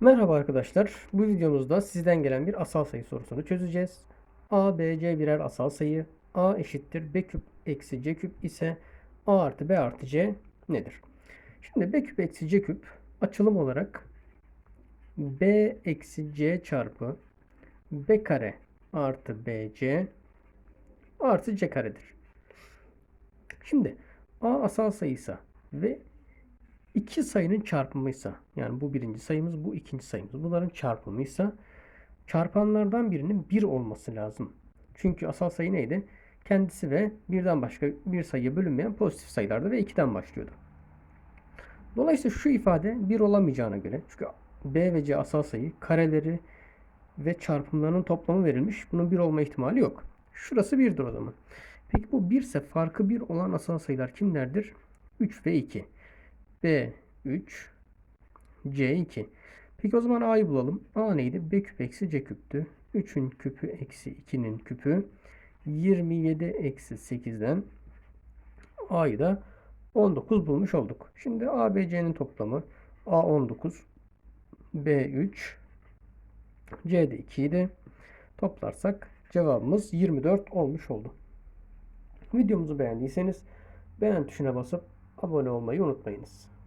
Merhaba arkadaşlar. Bu videomuzda sizden gelen bir asal sayı sorusunu çözeceğiz. A, B, C birer asal sayı. A eşittir B küp eksi C küp ise A artı B artı C nedir? Şimdi B küp eksi C küp açılım olarak B eksi C çarpı B kare artı BC artı C karedir. Şimdi A asal sayıysa ve iki sayının çarpımıysa yani bu birinci sayımız bu ikinci sayımız bunların çarpımıysa çarpanlardan birinin 1 olması lazım. Çünkü asal sayı neydi? Kendisi ve birden başka bir sayıya bölünmeyen pozitif sayılardı ve 2'den başlıyordu. Dolayısıyla şu ifade 1 olamayacağına göre çünkü B ve C asal sayı kareleri ve çarpımlarının toplamı verilmiş. Bunun 1 olma ihtimali yok. Şurası 1'dir o zaman. Peki bu 1 ise farkı 1 olan asal sayılar kimlerdir? 3 ve 2. B 3 C 2. Peki o zaman A'yı bulalım. A neydi? B küp eksi C küptü. 3'ün küpü eksi 2'nin küpü 27 eksi 8'den A'yı da 19 bulmuş olduk. Şimdi A, B, C'nin toplamı A 19 B 3 C de 2 idi. Toplarsak cevabımız 24 olmuş oldu. Videomuzu beğendiyseniz beğen tuşuna basıp abone olmayı unutmayınız.